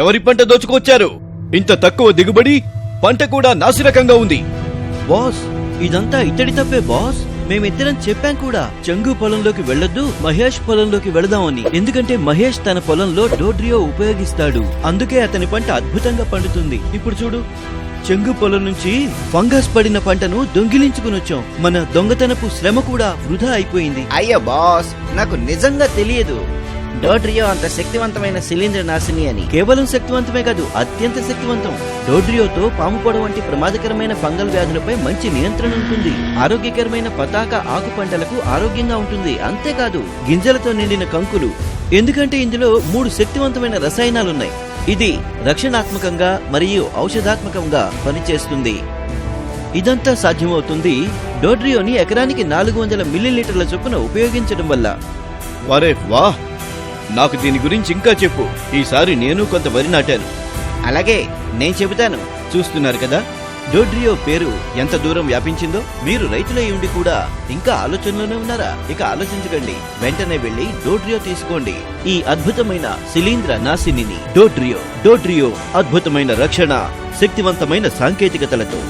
ఎవరి పంట దోచుకొచ్చారు? ఇంత తక్కువ దిగుబడి పంట కూడా నాసిరకంగా ఉంది. బాస్ ఇదంతా ఇతడి తప్పే బాస్. మేమిద్దరం చెప్పాం కూడా చంగు పొలంలోకి వెళ్ళొద్దు మహేష్ పొలంలోకి వెళదామని. ఎందుకంటే మహేష్ తన పొలంలో డోడ్రియో ఉపయోగిస్తాడు. అందుకే అతని పంట అద్భుతంగా పండుతుంది. ఇప్పుడు చూడు చెంగు పొలం నుంచి ఫంగస్ పడిన పంటను దొంగిలించుకుని వచ్చాం. మన దొంగతనపు శ్రమ కూడా వృధా అయిపోయింది. అయ్యో బాస్ నాకు నిజంగా తెలియదు. డోడ్రియో అంత శక్తివంతమైన శిలీంద్ర నాశిని అని. కేవలం శక్తివంతమే కాదు అత్యంత శక్తివంతం. డోడ్రియోతో పాము పొడ వంటి ప్రమాదకరమైన ఫంగల్ వ్యాధులపై మంచి నియంత్రణ ఉంటుంది. ఆరోగ్యకరమైన పతాక ఆకు పంటలకు ఆరోగ్యంగా ఉంటుంది. అంతేకాదు గింజలతో నిండిన కంకులు. ఎందుకంటే ఇందులో మూడు శక్తివంతమైన రసాయనాలున్నాయి. ఇది రక్షణాత్మకంగా మరియు ఔషధాత్మకంగా పనిచేస్తుంది. ఇదంతా సాధ్యమవుతుంది డోడ్రియోని ఎకరానికి నాలుగు వందల మిల్లీలీటర్ల చొప్పున ఉపయోగించడం వల్ల. వరే వాహ్! నాకు దీని గురించి ఇంకా చెప్పు. ఈసారి నేను కొంత వరి నాటాను. అలాగే నేను చెబుతాను. చూస్తున్నారు కదా? డోడ్రియో పేరు ఎంత దూరం వ్యాపించిందో? మీరు రైతులై ఉండి కూడా ఇంకా ఆలోచనలోనే ఉన్నారా? ఇక ఆలోచించకండి. వెంటనే వెళ్ళి డోడ్రియో తీసుకోండి. ఈ అద్భుతమైన శిలీంద్ర నాశినిని డోడ్రియో డోడ్రియో అద్భుతమైన రక్షణ శక్తివంతమైన సాంకేతికతలతో.